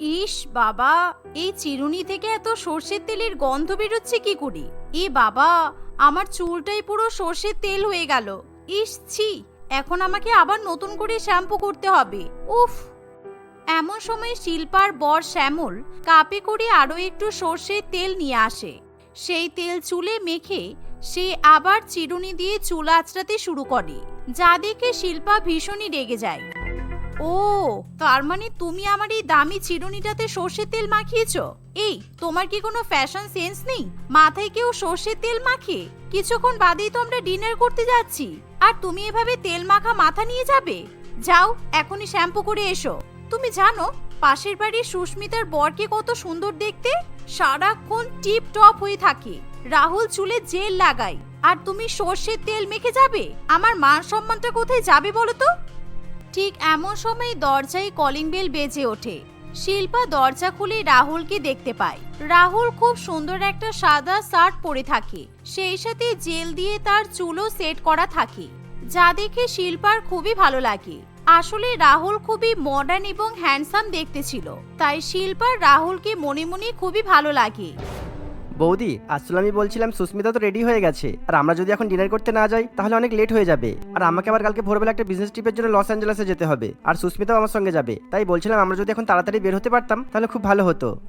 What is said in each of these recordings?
ইস বাবা, এই চিরুনি থেকে এত সর্ষের তেলের গন্ধ বেরোচ্ছে কি করি? এ বাবা, আমার চুলটাই পুরো সর্ষের তেল হয়ে গেল। ইস ছি, এখন আমাকে আবার নতুন করে শ্যাম্পু করতে হবে। উফ! এমন সময় শিল্পার বর শ্যামল কাপে করে আরও একটু সর্ষের তেল নিয়ে আসে। সেই তেল চুলে মেখে সে আবার চিরুনি দিয়ে চুল আঁচড়াতে শুরু করে। যা দেখে শিল্পা ভীষণই রেগে যায়। ও, তার মানে তুমি আমার এই দামি চিরুনিটাতে সর্ষের তেল মাখিয়েছ? এই, তোমার কি কোনো ফ্যাশন সেন্স নেই? মাথায় কেউ সর্ষের তেল মাখে? কিছুক্ষণ বাদেই তো আমরা ডিনার করতে যাচ্ছি। আর তুমি এভাবে তেল মাখা মাথা নিয়ে যাবে? যাও, এখনই শ্যাম্পু করে এসো। তুমি জানো, পাশের বাড়ির সুস্মিতার বরকে কত সুন্দর দেখতে? সারাক্ষণ টিপ টপ হয়ে থাকে। রাহুল চুলে জেল লাগাই আর তুমি সর্ষের তেল মেখে যাবে? আমার মান সম্মানটা কোথায় যাবে বলো তো? ঠিক এমন সময় দরজায় কলিং বেল বেজে ওঠে। শিল্পা দরজা খুলে রাহুলকে দেখতে পায়। রাহুল খুব সুন্দর একটা সাদা শার্ট পরে থাকে। সেই সাথে জেল দিয়ে তার চুলও সেট করা থাকে। যা দেখে শিল্পার খুবই ভালো লাগে। আসলে রাহুল খুবই মডার্ন এবং হ্যান্ডসাম দেখতে ছিল। তাই শিল্পার রাহুলকে মনে মনে খুবই ভালো লাগে। বৌদি আসলে আমি বলছিলাম সুস্মিতা তো রেডি হয়ে গেছে। আর আমরা যদি এখন ডিনার করতে না যাই, তাহলে অনেক লেট হয়ে যাবে। আর আমাকে আবার কালকে ভোরবেলা একটা বিজনেস ট্রিপের জন্য লস অ্যাঞ্জেলেসে যেতে হবে। আর সুস্মিতাও আমার সঙ্গে যাবে। তাই বলছিলাম আমরা যদি এখন তাড়াতাড়ি বের হতে পারতাম, তাহলে খুব ভালো হতো।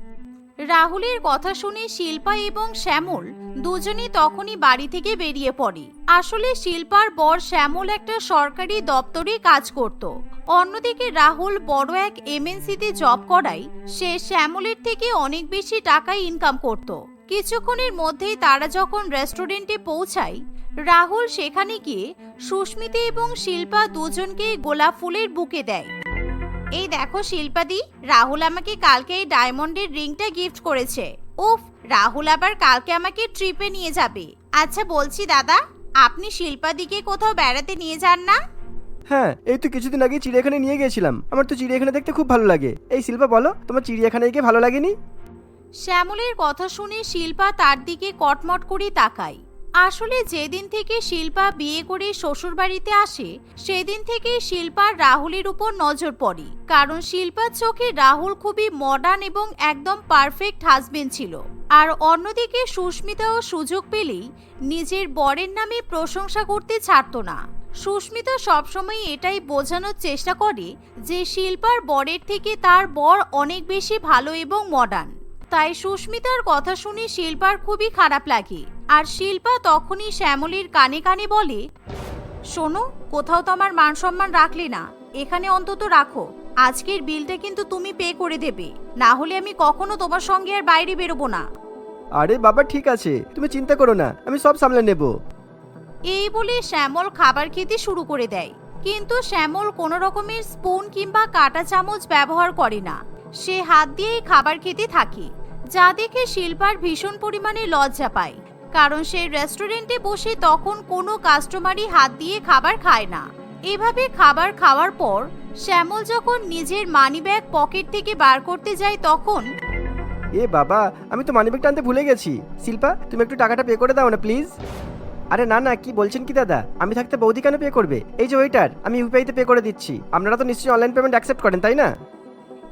রাহুলের কথা শুনে শিল্পা এবং শ্যামল দুজনেই তখনই বাড়ি থেকে বেরিয়ে পড়ে। আসলে শিল্পার বর শ্যামল একটা সরকারি দপ্তরে কাজ করত। অন্যদিকে রাহুল বড় এক এমএনসিতে জব করায়, সে শ্যামলের থেকে অনেক বেশি টাকা ইনকাম করত। কিছুক্ষণের মধ্যেই তারা যখন রেস্টুরেন্টে পৌঁছায়, রাহুল সেখানে গিয়ে সুস্মিতা এবং শিল্পা দুজনকে গোলাপ ফুলের বুকে দেয়। এই দেখো শিল্পাদি, রাহুল আমাকে কালকে এই ডায়মন্ডের রিংটা গিফট করেছে। উফ, রাহুল আবার কালকে আমাকে ট্রিপে নিয়ে যাবে। আচ্ছা বলছি দাদা, আপনি শিল্পাদিকে কোথাও বেড়াতে নিয়ে যান না? হ্যাঁ এই তো কিছুদিন আগে চিড়িয়াখানায় নিয়ে গিয়েছিলাম। আমার তো চিড়িয়াখানা দেখতে খুব ভালো লাগে। এই শিল্পা বলো, তোমার চিড়িয়াখানায় গিয়ে ভালো লাগেনি? শ্যামলের কথা শুনে শিল্পা তার দিকে কটমট করে তাকায়। আসলে যেদিন থেকে শিল্পা বিয়ে করে শ্বশুরবাড়িতে আসে, সেদিন থেকে শিল্পার রাহুলের উপর নজর পড়ে। কারণ শিল্পার চোখে রাহুল খুবই মডার্ন এবং একদম পারফেক্ট হাজবেন্ড ছিল। আর অন্যদিকে সুস্মিতাও সুযোগ পেলেই নিজের বরের নামে প্রশংসা করতে ছাড়তো না। সুস্মিতা সবসময় এটাই বোঝানোর চেষ্টা করে যে শিল্পার বরের থেকে তার বর অনেক বেশি ভালো এবং মডার্ন তাই সুস্মিতার কথা শুনে শিল্পার খুবই খারাপ লাগে। আর শিল্পা তখনই শ্যামলীর কানে কানে বলে শোনো কোথাও তো আমার মান সম্মান রাখলে না। এখানে অন্তত রাখো। আজকের বিলটা কিন্তু তুমি পে করে দেবে। না হলে আমি কখনো তোমার সঙ্গে আর বাইরে বেরোবো না। আরে বাবা ঠিক আছে। তুমি চিন্তা করো না আমি সব সামলে নেব। এই বলে শ্যামল খাবার খেতে শুরু করে দেয়। কিন্তু শ্যামল কোনো রকমের স্পুন কিংবা কাঁটা চামচ ব্যবহার করে না। সে হাত দিয়েই খাবার খেতে থাকে। যা দেখে শিল্পার ভীষণ পরিমাণে লজ্জা পায় কারণ সে রেস্টুরেন্টে বসে তখন কোনো কাস্টমারই হাত দিয়ে খাবার খায় না। এভাবে খাবার খাওয়ার পর শ্যামল যখন নিজের মানিব্যাগ পকেট থেকে বার করতে যায় তখন এ বাবা, আমি তো মানিব্যাগটা আনতে ভুলে গেছি। শিল্পা, তুমি একটু টাকাটা পে করে দাও না, প্লিজ। আরে না না, কি বলছেন কি দাদা? আমি থাকতে বৌদি কেন পে করবে? এই যে ওইটার আমি ইউপিআইতে পে করে দিচ্ছি। আপনারা তো নিশ্চয়ই অনলাইন পেমেন্ট অ্যাকসেপ্ট করেন, তাই না?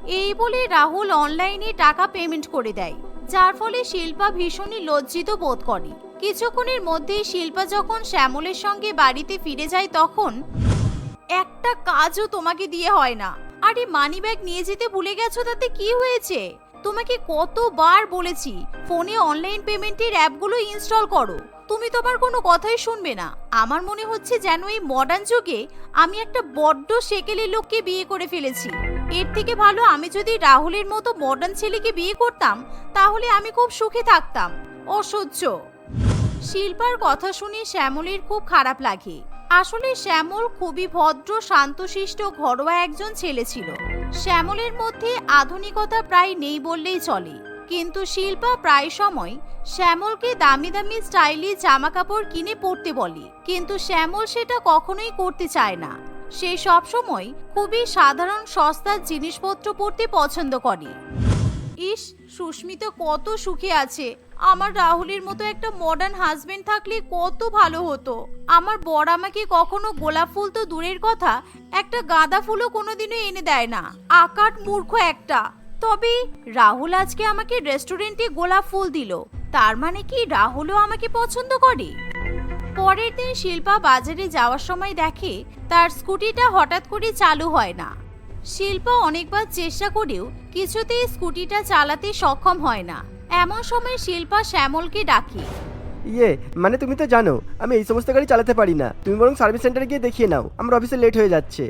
এই বলে রাহুল অনলাইনে টাকা পেমেন্ট করে দেয়, যার ফলে শিল্পা ভীষণই লজ্জিত বোধ করে। কিছুক্ষণের মধ্যেই শিল্পা যখন শ্যামলের সঙ্গে বাড়িতে ফিরে যায় তখন, একটা কাজও তোমাকে দিয়ে হয় না। আরে মানিব্যাগ নিয়ে যেতে ভুলে গেছো? তাতে কি হয়েছে? তোমাকে কতবার বলেছি, ফোনে অনলাইন পেমেন্টের অ্যাপগুলো ইনস্টল করো। তুমি তোমার কোনো কথাই শুনবে না। আমার মনে হচ্ছে যেন এই মডার্ন যুগে আমি একটা বড্ড সেকেলের লোককে বিয়ে করে ফেলেছি। এর থেকে ভালো আমি যদি রাহুলের মতো মডার্ন ছেলেকে বিয়ে করতাম, তাহলে আমি খুব সুখে থাকতাম। অসহ্য। শিল্পার কথা শুনে শ্যামলের খুব খারাপ লাগে। আসলে শ্যামল খুবই ভদ্র, শান্তশিষ্ট, ঘরোয়া একজন ছেলে ছিল। শ্যামলের মধ্যে আধুনিকতা প্রায় নেই বললেই চলে। কিন্তু শিল্পা প্রায় সময় শ্যামলকে দামি দামি স্টাইলি জামা কাপড় কিনে পরতে বলে। কিন্তু শ্যামল সেটা কখনোই করতে চায় না। সে সবসময় খুবই সাধারণ, সস্তার জিনিসপত্র পরতে পছন্দ করে। ইস, সুস্মিতা কত সুখে আছে। আমার রাহুলের মতো একটা মডার্ন হাজবেন্ড থাকলে কত ভালো হতো। আমার বর আমাকে কখনো গোলাপ ফুল তো দূরের কথা, একটা গাঁদা ফুলও কোনোদিনও এনে দেয় না। আকাট মূর্খ একটা। তবে রাহুল আজকে আমাকে রেস্টুরেন্টে গোলাপ ফুল দিল। তার মানে কি রাহুলও আমাকে পছন্দ করে? পরের দিন শিল্পা বাজারে যাওয়ার সময় দেখে তার স্কুটিটা হঠাৎ করে চালু হয় না। শিল্পা অনেকবার চেষ্টা করেও কিছুতেই স্কুটিটা চালাতে সক্ষম হয় না। এমন সময় শিল্পা শ্যামলকে ডাকে। ইয়ে মানে তুমি তো জানো আমি এই সমস্ত গাড়ি চালাতে পারি না। তুমি বরং সার্ভিস সেন্টারে গিয়ে দেখিয়ে নাও আমার অফিসে লেট হয়ে যাচ্ছে।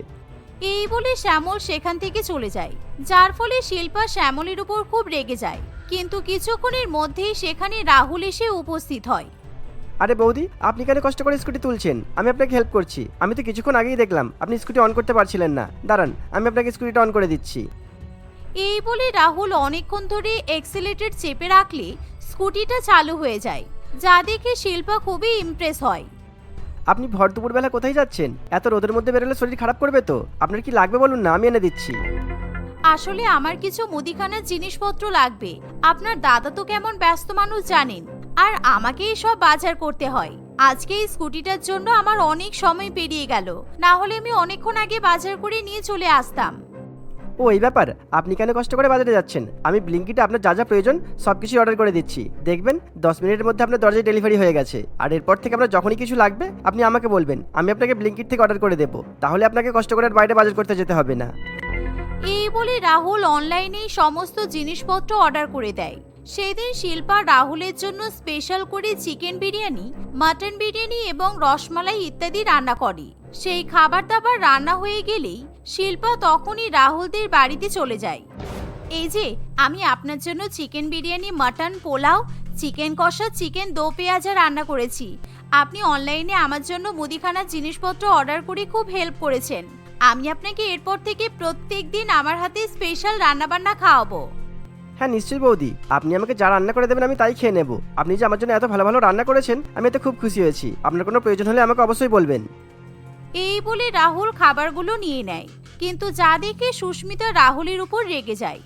এই বলে শ্যামল সেখান থেকে চলে যায় যার ফলে শিল্পা শ্যামলের উপর খুব রেগে যায়। কিন্তু কিছুক্ষণের মধ্যেই সেখানে রাহুল এসে উপস্থিত হয়। আরে বৌদি আপনি কেন কষ্ট করে স্কুটি তুলছেন? আমি আপনাকে হেল্প করছি। আমি তো কিছুক্ষণ আগেই দেখলাম আপনি স্কুটি অন করতে পারছিলেন না। দাঁড়ান আমি আপনাকে স্কুটিটা অন করে দিচ্ছি। এই বলে রাহুল অনেকক্ষণ ধরে এক্সিলেটর চেপে রাখলে স্কুটিটা চালু হয়ে যায় যা দেখে শিল্পা খুবই ইমপ্রেস হয়। আপনি ভর দুপুরবেলা কোথায় যাচ্ছেন? এত রোদের মধ্যে বেরোলে শরীর খারাপ করবে তো? আপনার কি লাগবে বলুন না আমি এনে দিচ্ছি। আসলে আমার কিছু মুদিখানার জিনিসপত্র লাগবে। আপনার দাদা তো কেমন ব্যস্ত মানুষ জানেন। আর আমাকে সব বাজার করতে হয়। আজকে এই স্কুটিটার জন্য আমার অনেক সময় পেরিয়ে গেল। না হলে আমি অনেকক্ষণ আগে বাজার করে নিয়ে চলে আসতাম। ও এই ব্যাপার। আপনি কেন কষ্ট করে বাজারে যাচ্ছেন? আমি ব্লিঙ্কিটে আপনার যা যা প্রয়োজন সব কিছুই অর্ডার করে দিচ্ছি। দেখবেন দশ মিনিটের মধ্যে আপনার দরজায় ডেলিভারি হয়ে গেছে। আর এরপর থেকে আপনার যখনই কিছু লাগবে আপনি আমাকে বলবেন। আমি আপনাকে ব্লিঙ্কিট থেকে অর্ডার করে দেবো। তাহলে আপনাকে কষ্ট করে বাইরে বাজার করতে যেতে হবে না। এই বলে রাহুল অনলাইনেই সমস্ত জিনিসপত্র অর্ডার করে দেয়। সেদিন শিল্পা রাহুলের জন্য স্পেশাল করে চিকেন বিরিয়ানি মাটন বিরিয়ানি এবং রসমালাই ইত্যাদি রান্না করে। সেই খাবার দাবার রান্না হয়ে গেলেই শিল্পা তখনই রাহুলদের বাড়িতে চলে যায়। এই যে, আমি আপনার জন্য chicken biryani mutton pulao chicken কষা চিকেন দো পেঁয়াজা রান্না করেছি। আপনি অনলাইনে আমার জন্য মুদিখানার জিনিসপত্র অর্ডার করে খুব হেল্প করেছেন। আমি আপনাকে এরপর থেকে প্রত্যেক দিন আমার হাতে স্পেশাল রান্নাবান্না খাওয়াবো। হ্যাঁ নিশ্চয়ই বৌদি। আপনি আমাকে যা রান্না করে দেবেন আমি তাই খেয়ে নেব। আপনি যে আমার জন্য এত ভালো ভালো রান্না করেছেন, আমি এতে খুব খুশি হয়েছি। আপনার কোনো প্রয়োজন হলে আমাকে অবশ্যই বলবেন। এই বলে রাহুল খাবারগুলো নিয়ে নেয়। কিন্তু যা দেখে সুস্মিতা রাহুলের উপর রেগে যায়।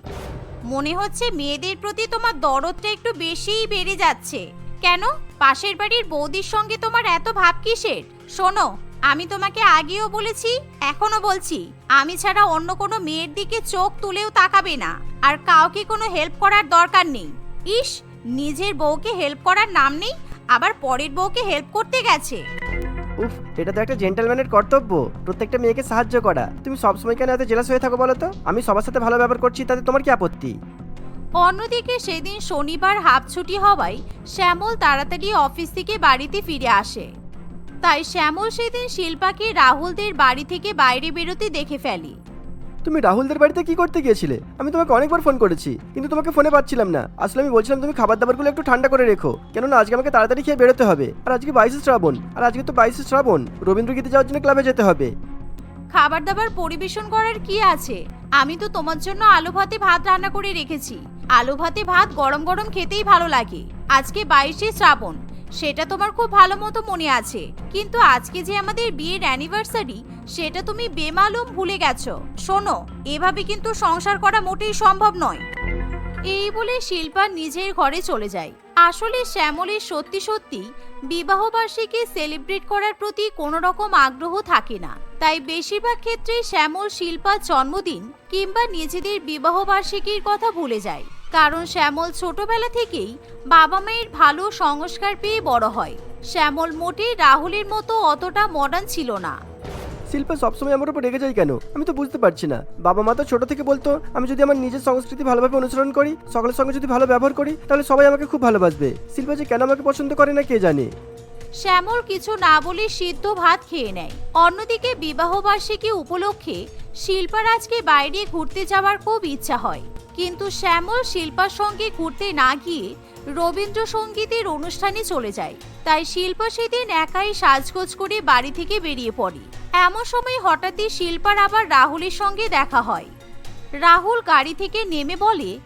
মনে হচ্ছে মেয়েদের প্রতি তোমার দরদটা একটু বেশিই বেড়ে যাচ্ছে। কেন? পাশের বাড়ির বৌদির সঙ্গে তোমার এত ভাব কিসের? শোনো, আমি তোমাকে আগেও বলেছি এখনও বলছি। আমি ছাড়া অন্য কোনো মেয়ের দিকে চোখ তুলেও তাকাবে না। আর কাউকে কোনো হেল্প করার দরকার নেই। ইস নিজের বউকে হেল্প করার নাম নেই আবার পরের বউকে হেল্প করতে গেছে। উফ এটা তো একটা জেন্টেলম্যানের কর্তব্য প্রত্যেকটা মেয়েকে সাহায্য করা। তুমি সবসময় কেন এত জেলাস হয়ে থাকো বলো তো? আমি সবার সাথে ভালো ব্যবহার করছি তাতে তোমার কি আপত্তি? অন্যদিকে সেদিন শনিবার হাফ ছুটি হওয়ায় শ্যামল তাড়াতাড়ি অফিস থেকে বাড়িতে ফিরে আসে। তাই শ্যামল সেদিন শিল্পাকে রাহুলদের বাড়ি থেকে বাইরে বেরোতে দেখে ফেলে। তুমি রাহুলদের বাড়িতে কি করতে গিয়েছিলে? আমি তোমাকে অনেকবার ফোন করেছি কিন্তু তোমাকে ফোনে পাচ্ছিলাম না। আসলে আমি বলছিলাম তুমি খাবার দাবারগুলো একটু ঠান্ডা করে রেখো কেননা আজকে আমাকে তাড়াতাড়ি খেয়ে বেরোতে হবে। আর আজকে বাইশে শ্রাবণ আর আজকে তো বাইশে শ্রাবণ রবীন্দ্র রবীন্দ্রগীতে যাওয়ার জন্য ক্লাবে যেতে হবে। খাবার দাবার পরিবেশন করার কি আছে? আমি তো তোমার জন্য আলু ভাতে ভাত রান্না করে রেখেছি। আলু ভাতে ভাত গরম গরম খেতেই ভালো লাগে। আজকে বাইশে শ্রাবণ সেটা তোমার খুব ভালো মতো মনে আছে। কিন্তু আজকে যে আমাদের বিয়ের অ্যানিভার্সারি সেটা তুমি বেমালুম ভুলে গেছো। শোনো, এভাবে কিন্তু সংসার করা মোটেই সম্ভব নয়। এই বলে শিল্পা নিজের ঘরে চলে যায়। আসলে শ্যামলের সত্যি সত্যি বিবাহবার্ষিকী সেলিব্রেট করার প্রতি কোনো রকম আগ্রহ থাকে না। তাই বেশিরভাগ ক্ষেত্রে শ্যামল শিল্পার জন্মদিন কিংবা নিজেদের বিবাহবার্ষিকীর কথা ভুলে যায়। কারণ শ্যামল ছোটবেলা থেকেই বাবা মায়ের ভালো সংস্কার পেয়ে বড় হয়। শ্যামল মোটেই রাহুলের মতো অতটা মডার্ন ছিল না। শিল্পা, সবসময় আমার উপর রেগে যায় কেন? আমি তো বুঝতে পারছি না। বাবা মা তো ছোট থেকে বলতো, আমি যদি আমার নিজের সংস্কৃতি ভালোভাবে অনুসরণ করি, সকলের সঙ্গে যদি ভালো ব্যবহার করি, তাহলে সবাই আমাকে খুব ভালোবাসবে। শিল্পা যে কেন আমাকে পছন্দ করে না, কে জানে? শ্যামল কিছু না বলে সিদ্ধ ভাত খেয়ে নেয়। অন্যদিকে বিবাহবার্ষিকী উপলক্ষে শিল্পার আজকে বাইরে ঘুরতে যাওয়ার খুব ইচ্ছা হয়। কিন্তু শ্যামল শিল্পার সঙ্গে ঘুরতে না গিয়ে রবীন্দ্রসঙ্গীতের অনুষ্ঠানে চলে যায়। তাই শিল্পা সেদিন একাই সাজগোজ করে বাড়ি থেকে বেরিয়ে পড়ে। এমন সময় হঠাৎই শিল্পার আবার রাহুলের সঙ্গে দেখা হয়। রাহুল গাড়ি থেকে নেমে বলে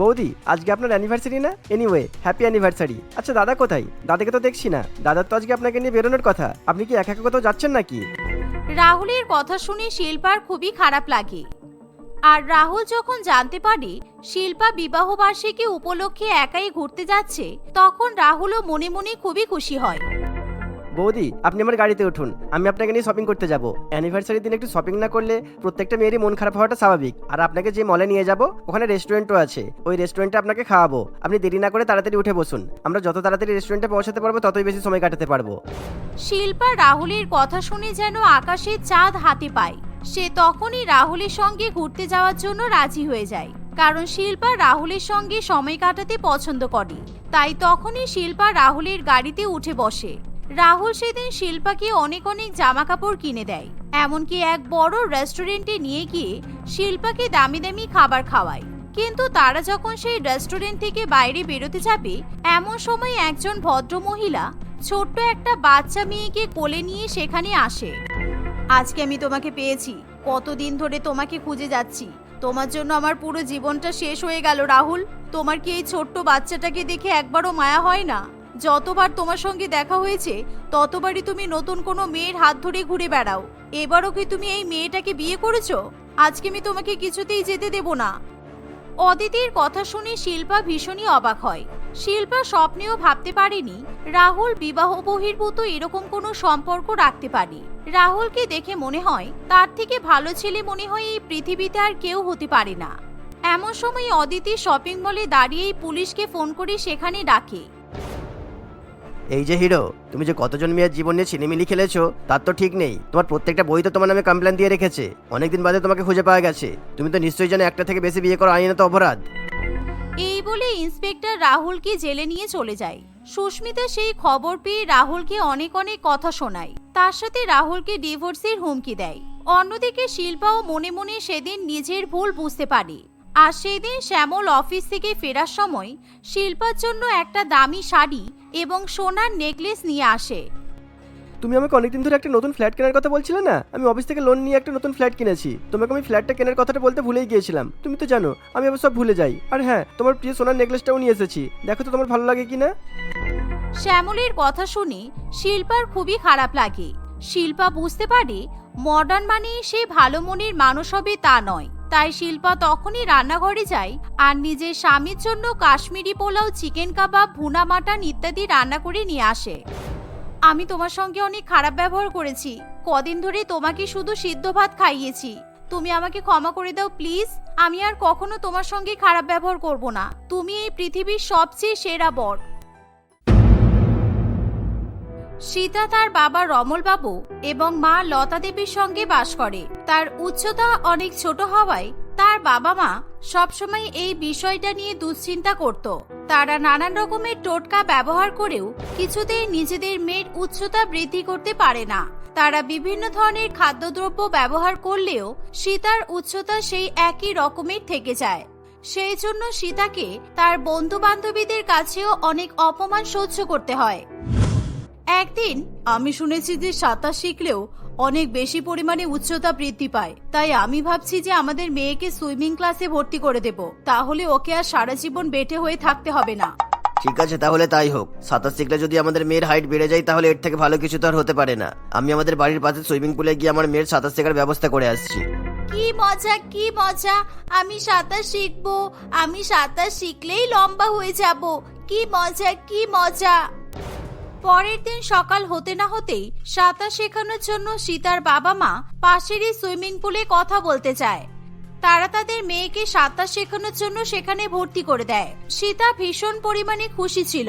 বৌদি, আজকে আপনার অ্যানিভার্সারি না? এনিওয়ে হ্যাপি অ্যানিভার্সারি আচ্ছা দাদা কোথায়? দাদাকে তো দেখছি না। দাদার তো আজকে আপনাকে নিয়ে বেরোনোর কথা। আপনি কি একা একা কোথাও যাচ্ছেন নাকি? রাহুলের কথা শুনে শিল্পার খুবই খারাপ লাগে। আর রাহুল যখন জানতে পারে শিল্পা বিবাহ বার্ষিকী উপলক্ষে একাই ঘুরতে যাচ্ছে, তখন রাহুলও মনে মনে খুবই খুশি হয়। বৌদি, আপনি আমার গাড়িতে উঠুন। আমি আপনাকে নিয়ে শপিং করতে যাব। অ্যানিভার্সারির দিন একটু শপিং না করলে প্রত্যেকটা মেয়েরই মন খারাপ হওয়াটা স্বাভাবিক। আর আপনাকে যে মলে নিয়ে যাব, ওখানে রেস্টুরেন্টও আছে। ওই রেস্টুরেন্টে আপনাকে খাওয়াবো। আপনি দেরি না করে তাড়াতাড়ি উঠে বসুন। আমরা যত তাড়াতাড়ি রেস্টুরেন্টে পৌঁছাতে পারব, ততই বেশি সময় কাটাতে পারব। শিল্পা রাহুলের কথা শুনে যেন আকাশে চাঁদ হাতে পায়। সে তখনই রাহুলের সঙ্গে ঘুরতে যাওয়ার জন্য রাজি হয়ে যায়। কারণ শিল্পা রাহুলের সঙ্গে সময় কাটাতে পছন্দ করে। তাই তখনই শিল্পা রাহুলের গাড়িতে উঠে বসে। রাহুল সেদিন শিল্পাকে অনেক অনেক জামা কাপড় কিনে দেয়, এমনকি এক বড় রেস্টুরেন্টে নিয়ে গিয়ে শিল্পাকে দামি দামি খাবার খাওয়ায়। কিন্তু তারা যখন সেই রেস্টুরেন্ট থেকে বাইরে বেরোতে যাবে, এমন সময় একজন ভদ্র মহিলা ছোট্ট একটা বাচ্চা মেয়েকে কোলে নিয়ে সেখানে আসে। আজকে আমি তোমাকে পেয়েছি, কতদিন ধরে তোমাকে খুঁজে যাচ্ছি। তোমার জন্য আমার পুরো জীবনটা শেষ হয়ে গেল, রাহুল। তোমার কি এই ছোট্ট বাচ্চাটাকে দেখে একবারও মায়া হয় না? যতবার তোমার সঙ্গে দেখা হয়েছে, ততবারই তুমি নতুন কোনো মেয়ের হাত ধরে ঘুরে বেড়াও। এবারও কি তুমি এই মেয়েটাকে বিয়ে করেছ? আজকে আমি তোমাকে কিছুতেই যেতে দেব না। অদিতির কথা শুনে শিল্পা ভীষণই অবাক হয়। শিল্পা স্বপ্নেও ভাবতে পারেনি, রাহুল বিবাহ বহির্ভূত এরকম কোনো সম্পর্ক রাখতে পারে। রাহুলকে দেখে মনে হয়, তার থেকে ভালো ছেলে মনে হয় এই পৃথিবীতে আর কেউ হতে পারে না। এমন সময় অদিতি শপিং মলে দাঁড়িয়েই পুলিশকে ফোন করে সেখানে ডাকে। এই যে হিরো, তুমি যে কতজন মেয়ের জীবন নিয়ে ছিনিমিনি খেলেছো, তার তো ঠিক নেই। তোমার প্রত্যেকটা বই তো তোমার নামে কমপ্লেন দিয়ে রেখেছে। অনেকদিন বাদে তোমাকে খুঁজে পাওয়া গেছে। তুমি তো নিশ্চয়ই জানো একটা থেকে বেশি বিয়ে করা আইনত অপরাধ। এই বলে ইন্সপেক্টর রাহুলকে জেলে নিয়ে চলে যায়। সুস্মিতা সেই খবর পেয়ে রাহুলকে অনেক অনেক কথা শোনায়। তার সাথে রাহুলকে ডিভোর্সের হুমকি দেয়। অন্যদিকে শিল্পাও মনে মনে সেদিন নিজের ভুল বুঝতে পারে। আর সেদিন শ্যামল অফিস থেকে ফেরার সময় শিল্পার জন্য একটা দামি শাড়ি এবং সোনার নেকলেস নিয়ে আসে। তুমি আমাকে অনেকদিন ধরে একটা নতুন ফ্ল্যাট কেনার কথা বলছিলে না? আমি অফিস থেকে লোন নিয়ে একটা নতুন ফ্ল্যাট কিনেছি। তোমাকে আমি ফ্ল্যাটটা কেনার কথাটা বলতে ভুলেই গিয়েছিলাম। তুমি তো জানো আমি আবার সব ভুলে যাই। আর হ্যাঁ তোমার প্রিয় সোনার নেকলেসটাও নিয়ে এসেছি। দেখো তো তোমার ভালো লাগে কিনা শ্যামলের কথা শুনে শিল্পার খুবই খারাপ লাগে। শিল্পা বুঝতে পারে মডার্ন মানে সে ভালো মনের মানুষ হবে তা নয়। তাই শিল্পা তখনই রান্নাঘরে যায় আর নিজের স্বামীর জন্য কাশ্মীরি পোলাও, চিকেন কাবাব, ভুনা মাটন ইত্যাদি রান্না করে নিয়ে আসে। আমি তোমার সঙ্গে অনেক খারাপ ব্যবহার করেছি। কদিন ধরে তোমাকে শুধু সিদ্ধ ভাত খাইয়েছি। তুমি আমাকে ক্ষমা করে দাও, প্লিজ। আমি আর কখনো তোমার সঙ্গে খারাপ ব্যবহার করব না। তুমি এই পৃথিবীর সবচেয়ে সেরা বর। সীতা তার বাবা রমলবাবু এবং মা লতা দেবীর সঙ্গে বাস করে। তার উচ্চতা অনেক ছোট হওয়ায় তার বাবা মা সবসময় এই বিষয়টা নিয়ে দুশ্চিন্তা করত। তারা নানান রকমের টোটকা ব্যবহার করেও কিছুতেই নিজেদের মেয়ের উচ্চতা বৃদ্ধি করতে পারে না। তারা বিভিন্ন ধরনের খাদ্যদ্রব্য ব্যবহার করলেও সীতার উচ্চতা সেই একই রকমের থেকে যায়। সেই জন্য সীতাকে তার বন্ধু বান্ধবীদের কাছেও অনেক অপমান সহ্য করতে হয়। একদিন আমি শুনেছি যে সাঁতার শিখলেও অনেক বেশি পরিমাণে উচ্চতা বৃদ্ধি পায়। তাই আমি ভাবছি যে আমাদের মেয়েকে সুইমিং ক্লাসে ভর্তি করে দেব। তাহলে ওকে আর সারা জীবন বেটে হয়ে থাকতে হবে না। ঠিক আছে তাহলে তাই হোক। সাঁতার শিখলে যদি আমাদের মেয়ের হাইট বেড়ে যায় তাহলে এর থেকে ভালো কিছু তো আর হতে পারে না। আমি আমাদের বাড়ির পাশে সুইমিং পুলে গিয়ে আমার মেয়ের সাঁতার শেখার ব্যবস্থা করে আসছি। কি মজা কি মজা। আমি সাঁতার শিখব। আমি সাঁতার শিখলেই লম্বা হয়ে যাব। কি মজা কি মজা। পরের দিন সকাল হতে না হতেই সাঁতার শেখানোর জন্য সীতার বাবা মা পাশেরই সুইমিং পুলে কথা বলতে চায় তারা তাদের মেয়েকে সাঁতার শেখানোর জন্য সেখানে ভর্তি করে দেয়। সীতা ভীষণ পরিমাণে খুশি ছিল।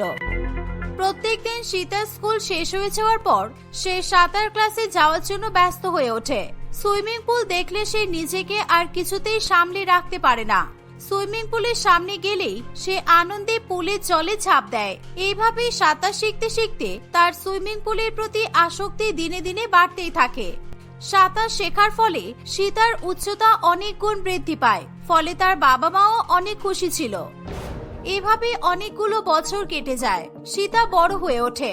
প্রত্যেক দিন সীতার স্কুল শেষ হয়ে যাওয়ার পর সে সাঁতার ক্লাসে যাওয়ার জন্য ব্যস্ত হয়ে ওঠে। সুইমিং পুল দেখলে সে নিজেকে আর কিছুতেই সামলে রাখতে পারে না। সুইমিং পুলের সামনে গেলেই সে আনন্দে পুলে জলে ঝাঁপ দেয়। এইভাবেই সাঁতার শিখতে শিখতে তার সুইমিং পুলের প্রতি আসক্তি দিনে দিনে বাড়তেই থাকে। সাঁতার শেখার ফলে সীতার উচ্চতা অনেক গুণ বৃদ্ধি পায়, ফলে তার বাবা মাও অনেক খুশি ছিল। এভাবে অনেকগুলো বছর কেটে যায়, সীতা বড় হয়ে ওঠে।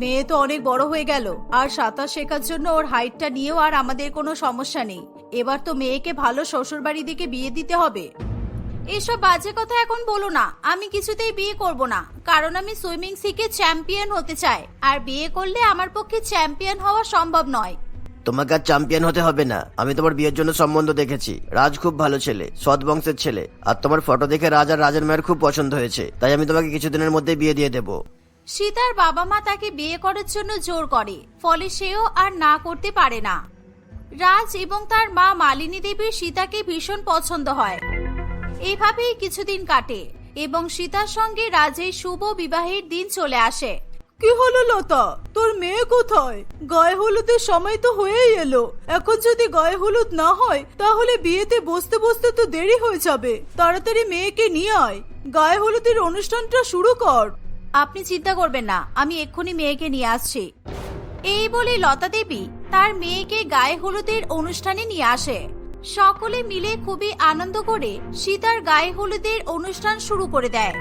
মেয়ে তো অনেক বড় হয়ে গেল, আর সাঁতার শেখার জন্য ওর হাইটটা নিয়েও আর আমাদের কোনো সমস্যা নেই। এবার তো মেয়েকে ভালো শ্বশুর বাড়ি দিকে বিয়ে দিতে হবে। এসব বাজে কথা এখন বলো না। আমি কিছুতেই বিয়ে করব না। কারণ আমি সুইমিং শিখে চ্যাম্পিয়ন হতে চাই। আর বিয়ে করলে আমার পক্ষে চ্যাম্পিয়ন হওয়া সম্ভব নয়। তোমাকে আর চ্যাম্পিয়ন হতে হবে না। আমি তোমার বিয়ের জন্য সম্বন্ধ দেখেছি। রাজ খুব ভালো ছেলে সৎ বংশের ছেলে। আর তোমার ফটো দেখে রাজ আর রাজের মায়ের খুব পছন্দ হয়েছে। তাই আমি তোমাকে কিছুদিনের মধ্যে বিয়ে দিয়ে দেবো। সীতার বাবা মা তাকে বিয়ে করার জন্য জোর করে। ফলে সেও আর না করতে পারে না। রাজ এবং তার মা মালিনী দেবীর সীতাকে ভীষণ পছন্দ হয়। এভাবেই কিছুদিন কাটে এবং সীতার সঙ্গে রাজের শুভ বিবাহের দিন চলে আসে। কি হলো লতা? তোর মেয়ে কোথায়? গায়ে হলুদের সময় তো হয়েই এলো। এখন যদি গায়ে হলুদ না হয় তাহলে বিয়েতে বসতে বসতে তো দেরি হয়ে যাবে। তাড়াতাড়ি মেয়েকে নিয়ে আয়। গায়ে হলুদের অনুষ্ঠানটা শুরু কর। আপনি চিন্তা করবেন না আমি এক্ষুনি মেয়েকে নিয়ে আসছি। এই বলে লতা দেবী তার মেয়েকে গায়ে হলুদের অনুষ্ঠানে নিয়ে আসে। সকলে মিলে খুবই আনন্দ করে সীতার গায়ে হলুদের অনুষ্ঠান শুরু করে দেয়।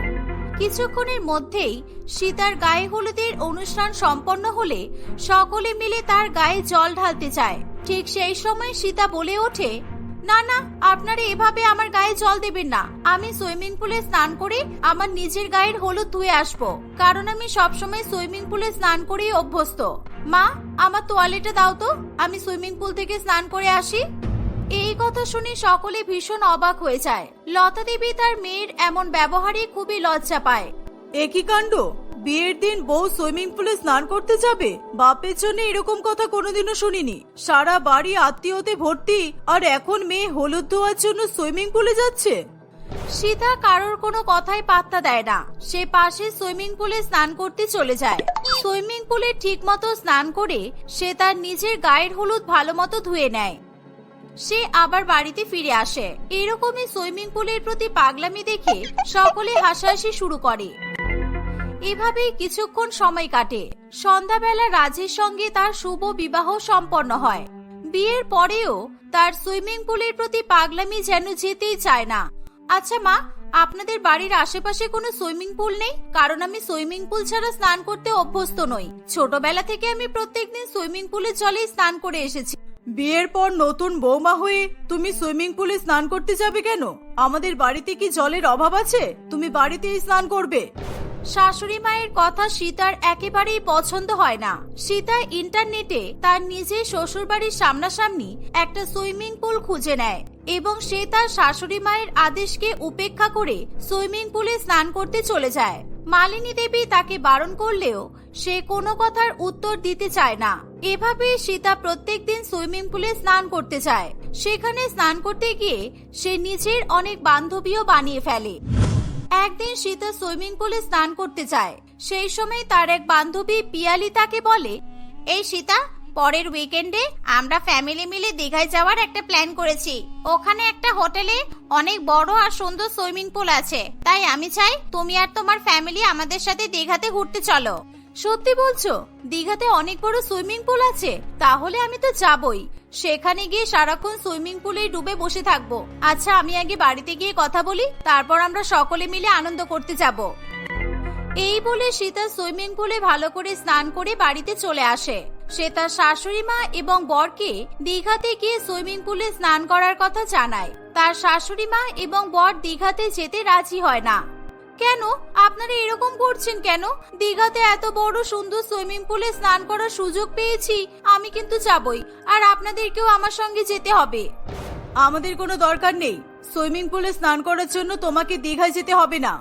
কিছুক্ষণের মধ্যেই সীতার গায়ে হলুদের অনুষ্ঠান সম্পন্ন হলে সকলে মিলে তার গায়ে জল ঢালতে চায়। ঠিক সেই সময় সীতা বলে ওঠে, না না, আপনারা এভাবে আমার গায়ে জল দেবেন না। আমি সুইমিং পুলে স্নান করে আমার নিজের গায়ের হলুদ ধুয়ে আসব। কারণ আমি সবসময় সুইমিং পুলে স্নান করেই অভ্যস্ত। মা, আমার তোয়ালেটা দাও তো। আমি সুইমিং পুল থেকে স্নান করে আসি। এই কথা শুনে সকলে ভীষণ অবাক হয়ে যায়। লতা দেবী তার মেয়ের এমন ব্যবহারে খুবই লজ্জা পায়। একই কাণ্ড? বিয়ের দিন বউ সুইমিং পুলে স্নান করতে যাবে? বাপের জন্য এরকম কথা কোনোদিনও শুনিনি। সারা বাড়ি আত্মীয়তে ভর্তি আর এখন মেয়ে হলুদ ধোয়ার জন্য সুইমিং পুলে যাচ্ছে? সীতা কারোর কোনো কথাই পাত্তা দেয় না। সে পাশে সুইমিং পুলে স্নান করতে চলে যায়। সুইমিং পুলে ঠিকমতো স্নান করে সে তার নিজের গায়ের হলুদ ভালো মতো ধুয়ে নেয়। সে আবার বাড়িতে ফিরে আসে। এরকমই সুইমিং পুলের প্রতি পাগলামি দেখে সকলে হাসাহাসি শুরু করে। এভাবেই কিছুক্ষণ সময় কাটে। সন্ধ্যাবেলা রাজের সঙ্গে তার শুভ বিবাহ সম্পন্ন হয়। বিয়ের পরেও তার সুইমিং পুলের প্রতি পাগলামি যেন যেতেই চায় না। আচ্ছা মা, আপনাদের বাড়ির আশেপাশে কোনো সুইমিং পুল নেই? কারণ আমি সুইমিং পুল ছাড়া স্নান করতে অভ্যস্ত নই। ছোটবেলা থেকে আমি প্রত্যেকদিন সুইমিং পুলের জলে স্নান করে এসেছি। বিয়ের পর নতুন বৌমা হয়ে তুমি সুইমিং পুলে স্নান করতে যাবে কেন? আমাদের বাড়িতে কি জলের অভাব আছে? তুমি বাড়িতেই স্নান করবে। শাশুড়ি মায়ের কথা সীতার একেবারেই পছন্দ হয় না। সীতা ইন্টারনেটে তার নিজের শ্বশুরবাড়ির সামনাসামনি একটা সুইমিং পুল খুঁজে নেয় এবং সে তার শাশুড়ি মায়ের আদেশকে উপেক্ষা করে সুইমিং পুলে স্নান করতে চলে যায়। মালিনী দেবী তাকে বারণ করলেও সে কোনো কথার উত্তর দিতে চায় না। এভাবে সীতা প্রত্যেক দিন সুইমিং পুলে স্নান করতে চায় সেখানে স্নান করতে গিয়ে সে নিজের অনেক বান্ধবীও বানিয়ে ফেলে। একদিন সীতা সুইমিং পুলে স্নান করতে চায় সেই সময় তার এক বান্ধবী পিয়ালি তাকে বলে, এই সীতা, পরের উইকেন্ডে আমরা ফ্যামিলি মিলে দীঘায় যাওয়ার একটা প্ল্যান করেছি। ওখানে একটা হোটেলে অনেক বড় আর সুন্দর সুইমিং পুল আছে। তাই আমি চাই তুমি আর তোমার ফ্যামিলি আমাদের সাথে দীঘাতে ঘুরতে চলো। সত্যি বলছো? দীঘাতে অনেক বড় সুইমিং পুল আছে। তাহলে আমি তো যাবই। সেখানে গিয়ে সারাক্ষণ সুইমিং পুলে ডুবে বসে থাকব। আচ্ছা আমি আগে বাড়িতে গিয়ে কথা বলি, তারপর আমরা সকলে মিলে আনন্দ করতে যাব। এই বলে সীতা সুইমিং পুলে ভালো করে স্নান করে বাড়িতে চলে আসে। সে তার শাশুড়ি মা এবং বরকে দীঘাতে গিয়ে সুইমিং পুলে স্নান করার কথা জানায়। তার শাশুড়ি মা এবং বর দীঘাতে যেতে রাজি হয় না। কেন? আপনারা এরকম করছেন কেন? দীঘাতে এত বড় সুন্দর সুইমিং পুলে স্নান করার সুযোগ পেয়েছি আমি কিন্তু যাবই। আর আপনাদেরকেও আমার সঙ্গে যেতে হবে। আমাদের কোনো দরকার নেই। সুইমিং পুলে স্নান করার জন্য তোমাকে দীঘায় যেতে হবে না।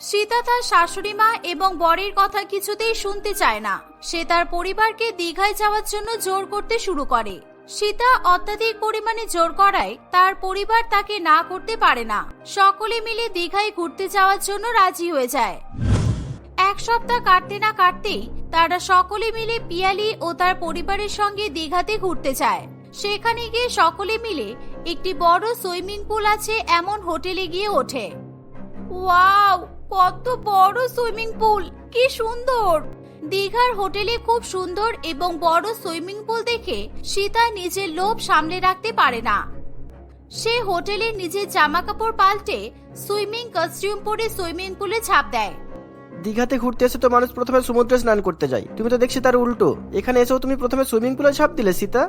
সীতা তার শাশুড়ি মা এবং বরের কথা কিছুতেই শুনতে চায় না। সে তার পরিবারকে দীঘায় যাওয়ার জন্য জোর করতে শুরু করে। সীতা অত্যাধিক পরিমাণে জোর করায় তার পরিবার তাকে না করতে পারে না। সকলে মিলে দীঘায় ঘুরতে যাওয়ার জন্য রাজি হয়ে যায়। এক সপ্তাহ কাটতে না কাটতেই তারা সকলে মিলে পিয়ালি ও তার পরিবারের সঙ্গে দীঘাতে ঘুরতে যায়। সেখানে গিয়ে সকলে মিলে একটি বড় সুইমিং পুল আছে এমন হোটেলে গিয়ে ওঠে। ওয়াও, কত বড় সুইমিং পুল! কি সুন্দর! দীঘার হোটেলে খুব সুন্দর এবং বড় সুইমিং পুল দেখে সীতা নিজের লোভ সামলে রাখতে পারে না। সে হোটেলে নিজের জামা কাপড় পাল্টে সুইমিং কস্টিউম পরে সুইমিং পুলে ঝাঁপ দেয়। দীঘাতে ঘুরতে এসে তো মানুষ প্রথমে সমুদ্রে স্নান করতে যায়। তুমি তো দেখছি তার উল্টো। এখানে এসেও তুমি প্রথমে সুইমিং পুলে ছাপ দিলে সীতা?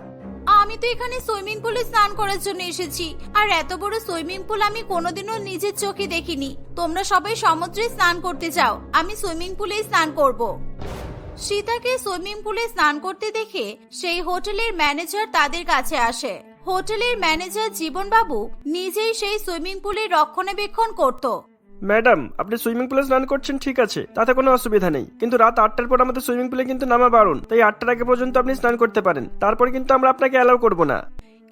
আমি তো এখানে সুইমিং পুলে স্নান করার জন্য এসেছি। আর এত বড় সুইমিং পুল আমি কোনোদিনও নিজের চোখে দেখিনি। তোমরা সবাই সমুদ্রে স্নান করতে যাও। আমি সুইমিং পুলেই স্নান করব। সীতাকে সুইমিং পুলে স্নান করতে দেখে সেই হোটেলের ম্যানেজার তাদের কাছে আসে। হোটেলের ম্যানেজার জীবনবাবু নিজেই সেই সুইমিং পুলের রক্ষণাবেক্ষণ করত। ম্যাডাম আপনি সুইমিং পুলে স্নান করছেন ঠিক আছে। তাতে কোনো অসুবিধা নেই। কিন্তু রাত আটটার পর আমাদের সুইমিং পুলে কিন্তু নামা বারণ। তাই আটটার আগে পর্যন্ত আপনি স্নান করতে পারেন। তারপরে কিন্তু আমরা আপনাকে অ্যালাউ করব না।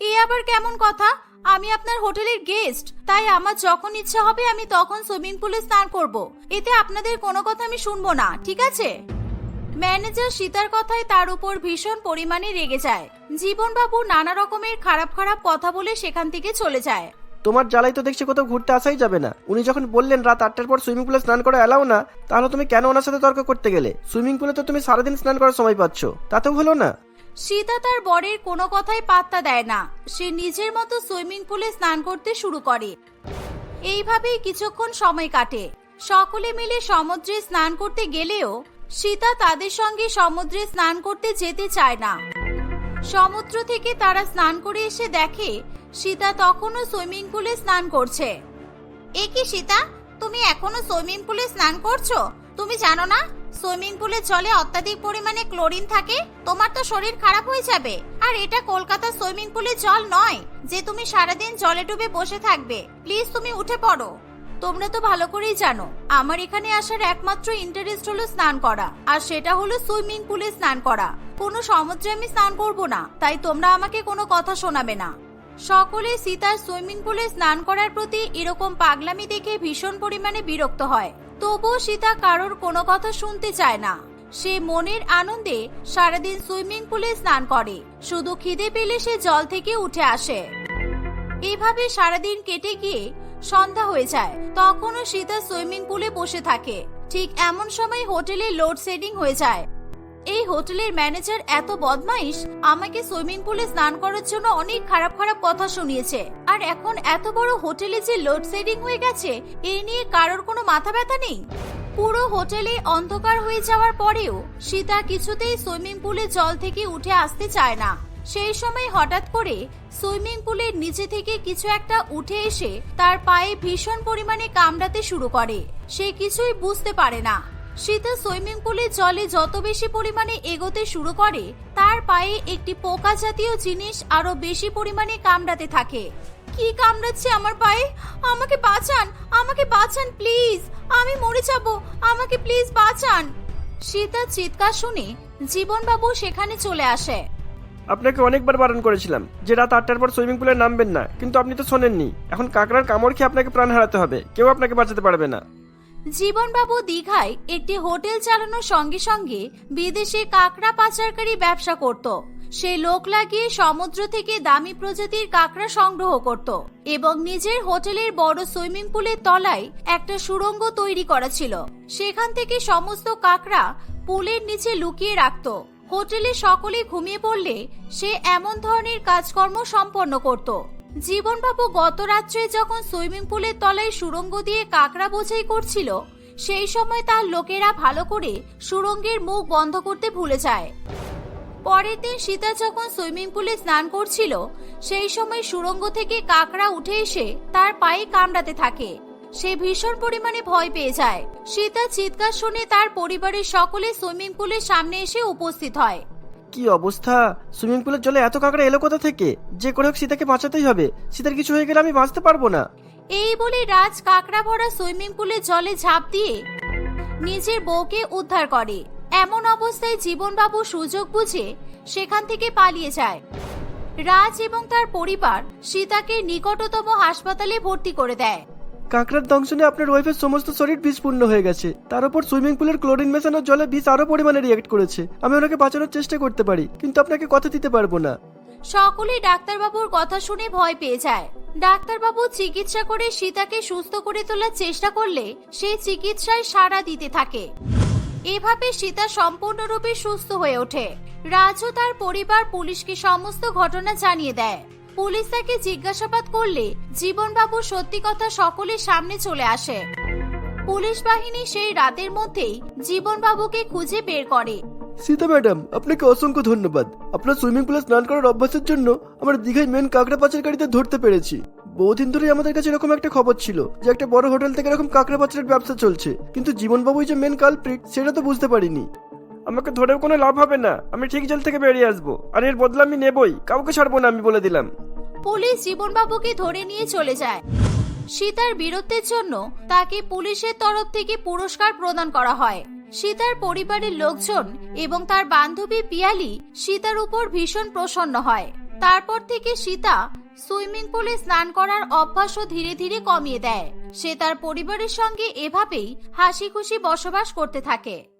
এ আবার কেমন কথা? আমি আপনার হোটেলের গেস্ট। তাই আমার যখন ইচ্ছা হবে আমি তখন সুইমিং পুলে স্নান করব। এতে আপনাদের কোনো কথা আমি শুনব না ঠিক আছে? ম্যানেজার সীতার কথায় তার উপর ভীষণ পরিমাণে রেগে যায়। জীবনবাবু নানা রকমের খারাপ খারাপ কথা বলে সেখান থেকে চলে যায়। তোমার জ্বালাই তো দেখছি কোথাও ঘুরতে আসাই যাবে না। উনি যখন বললেন রাত আটটার পর সুইমিং পুলে স্নান করা এলাও না তাহলে তুমি কেন ওনার সাথে তর্ক করতে গেলে? সুইমিং পুলে তো তুমি সারাদিন স্নান করার সময় পাচ্ছ। তাতেও হলো না। সীতা তার বরের কোনো কথাই পাত্তা দেয় না। সে নিজের মতো সুইমিং পুলে স্নান করতে শুরু করে। এইভাবেই কিছুক্ষণ সময় কাটে। সকলে মিলে সমুদ্রে স্নান করতে গেলেও সীতা তাদের সঙ্গে সমুদ্রে স্নান করতে যেতে চায় না। সমুদ্র থেকে তারা স্নান করে এসে দেখে সীতা তখনও সুইমিং পুলে স্নান করছে। এ কি সীতা? তুমি এখনও সুইমিং পুলে স্নান করছ? তুমি জানো না, সুইমিং পুলের জলে অত্যাধিক পরিমাণে ক্লোরিন থাকে, তোমার তো শরীর খারাপ হয়ে যাবে। আর এটা কলকাতা সুইমিং পুলের জল নয়, যে তুমি সারাদিন জলে ডুবে বসে থাকবে। প্লিজ তুমি উঠে পড়ো। তোমরা তো ভালো করেই জানো, আমার এখানে আসার একমাত্র ইন্টারেস্ট হলো স্নান করা, আর সেটা হলো সুইমিং পুলে স্নান করা। কোনো সমুদ্রে আমি স্নান করব না, তাই তোমরা আমাকে কোনো কথা শোনাবে না। সকলে সীতার সুইমিং পুলে স্নান করার প্রতি এরকম পাগলামি দেখে ভীষণ পরিমাণে বিরক্ত হয়। তবুও সীতা কারোর কোনো কথা শুনতে চায় না। সে মনের আনন্দে সারাদিন সুইমিং পুলে স্নান করে, শুধু খিদে পেলে সে জল থেকে উঠে আসে। এভাবে সারাদিন কেটে গিয়ে সন্ধ্যা হয়ে যায়। তখনও সীতা সুইমিং পুলে বসে থাকে। ঠিক এমন সময় হোটেলে লোডশেডিং হয়ে যায়। এই হোটেলের ম্যানেজার, এত বদমাইশ? আমাকে সুইমিং পুলে স্নান করার জন্য অনেক খারাপ খারাপ কথা শুনিয়েছে। আর এখন এত বড় হোটেলে যে লোডশেডিং হয়ে গেছে এই নিয়ে কারোর কোনো মাথা ব্যথা নেই? পুরো হোটেলে অন্ধকার হয়ে যাওয়ার পরেও সীতা কিছুতেই সুইমিং পুলে জল থেকে উঠে আসতে চায় না। সেই সময় হঠাৎ করে সুইমিং পুলের নিচে থেকে কিছু একটা উঠে এসে তার পায়ে ভীষণ পরিমাণে কামড়াতে শুরু করে। সে কিছুই বুঝতে পারে না। সীতা সুইমিং পুলের জলে যত বেশি পরিমাণে এগোতে শুরু করে, তার পায়ে একটি পোকা জাতীয় জিনিস আরও বেশি পরিমাণে কামড়াতে থাকে। কি কামড়াচ্ছে আমার পায়ে? আমাকে বাঁচান! আমাকে বাঁচান, প্লিজ! আমি মরে যাব! আমাকে প্লিজ বাঁচান! সীতার চিৎকার শুনে জীবনবাবু সেখানে চলে আসে। আপনাকে অনেকবার বারণ করেছিলাম যে রাত আটটার পর সুইমিং পুলে নামবেন না, কিন্তু আপনি তো শোনেননি। এখন কাঁকড়ার কামড় খেয়ে আপনাকে প্রাণ হারাতে হবে, কেউ আপনাকে বাঁচাতে পারবে না। জীবনবাবু দীঘায় একটি হোটেল চালানোর সঙ্গে সঙ্গে বিদেশে কাঁকড়া পাচারকারী ব্যবসা করত। সে লোক লাগিয়ে সমুদ্র থেকে দামি প্রজাতির কাঁকড়া সংগ্রহ করত এবং নিজের হোটেলের বড় সুইমিং পুলের তলায় একটা সুড়ঙ্গ তৈরি করা ছিল। সেখান থেকে সমস্ত কাঁকড়া পুলের নিচে লুকিয়ে রাখত। হোটেলে সকলে ঘুমিয়ে পড়লে সে এমন ধরনের কাজকর্ম সম্পন্ন করত। জীবনবাবু গত রাত্রে যখন সুইমিং পুলের তলায় সুড়ঙ্গ দিয়ে কাকড়া বোঝাই করছিল, সেই সময় তার লোকেরা ভালো করে সুরঙ্গের মুখ বন্ধ করতে ভুলে যায়। পরের দিন সীতা যখন সুইমিং পুলে স্নান করছিল, সেই সময় সুরঙ্গ থেকে কাকড়া উঠে এসে তার পায়ে কামড়াতে থাকে। সে ভীষণ পরিমাণে ভয় পেয়ে যায়। সীতা চিৎকার শুনে তার পরিবারের সকলে সুইমিং পুলের সামনে এসে উপস্থিত হয়। কি অবস্থা? সুইমিং পুলের জলে এত কাঁকড়া এলো কোথা থেকে? যে করে হোক সীতাকে বাঁচাতেই হবে। সীতার কিছু হয়ে গেলে আমি বাঁচতে পারব না। এই বলে রাজ কাকড়া ভরা সুইমিং পুলে জলে ঝাঁপ দিয়ে নিজের বউকে উদ্ধার করে। এমন অবস্থায় জীবনবাবু সুযোগ বুঝে সেখান থেকে পালিয়ে যায়। রাজ এবং তার পরিবার সীতাকে নিকটতম হাসপাতালে ভর্তি করে দেয়। কাঁকড়ার দংশনে আপনার ওয়াইফের সমস্ত শরীর বিষপূর্ণ হয়ে গেছে। তার উপর সুইমিং পুলের ক্লোরিন মেশানো জলে বিষ আরও পরিমাণে রিয়েক্ট করেছে। আমি ওনাকে বাঁচানোর চেষ্টা করতে পারি, কিন্তু আপনাকে কথা দিতে পারব না। সকলেই ডাক্তারবাবুর কথা শুনে ভয় পেয়ে যায়। ডাক্তারবাবু চিকিৎসা করে সীতাকে সুস্থ করে তোলার চেষ্টা করলে সে চিকিৎসায় সাড়া দিতে থাকে। এভাবে সীতা সম্পূর্ণরূপে সুস্থ হয়ে ওঠে। রাজু তার পরিবার পুলিশকে সমস্ত ঘটনা জানিয়ে দেয়। পুলিশ তাকে জিজ্ঞাসাবাদ করলে জীবনবাবু সত্যি কথা সকলের সামনে চলে আসে। পুলিশ বাহিনী সেই রাতের মধ্যেই জীবনবাবুকে খুঁজে বের করে। সীতা ম্যাডাম, আপনাকে অসংখ্য ধন্যবাদ। আপনার সুইমিং পুলে স্নান করার অভ্যাসের জন্য আমরা দীঘায় মেন কাঁকড়া পাচারকারীদের ধরতে পেরেছি। বহুদিন ধরেই আমাদের কাছে এরকম একটা খবর ছিল যে একটা বড় হোটেল থেকে এরকম কাঁকড়া পাচারের ব্যবসা চলছে। কিন্তু জীবনবাবুই যে মেন কালপ্রিট সেটা তো বুঝতে পারিনি। আমাকে ধরেও কোনো লাভ হবে না। আমি ঠিক জেল থেকে বেরিয়ে আসব। আর এর বদলা আমি নেবই। কাউকে ছাড়বো না, আমি বলে দিলাম। পুলিশ জীবনবাবুকে ধরে নিয়ে চলে যায়। সীতার বীরত্বের জন্য তাকে পুলিশের তরফ থেকে পুরস্কার প্রদান করা হয়। সীতার পরিবারের লোকজন এবং তার বান্ধবী পিয়ালি সীতার উপর ভীষণ প্রসন্ন হয়। তারপর থেকে সীতা সুইমিং পুলে স্নান করার অভ্যাসও ধীরে ধীরে কমিয়ে দেয়। সে তার পরিবারের সঙ্গে এভাবেই হাসি খুশি বসবাস করতে থাকে।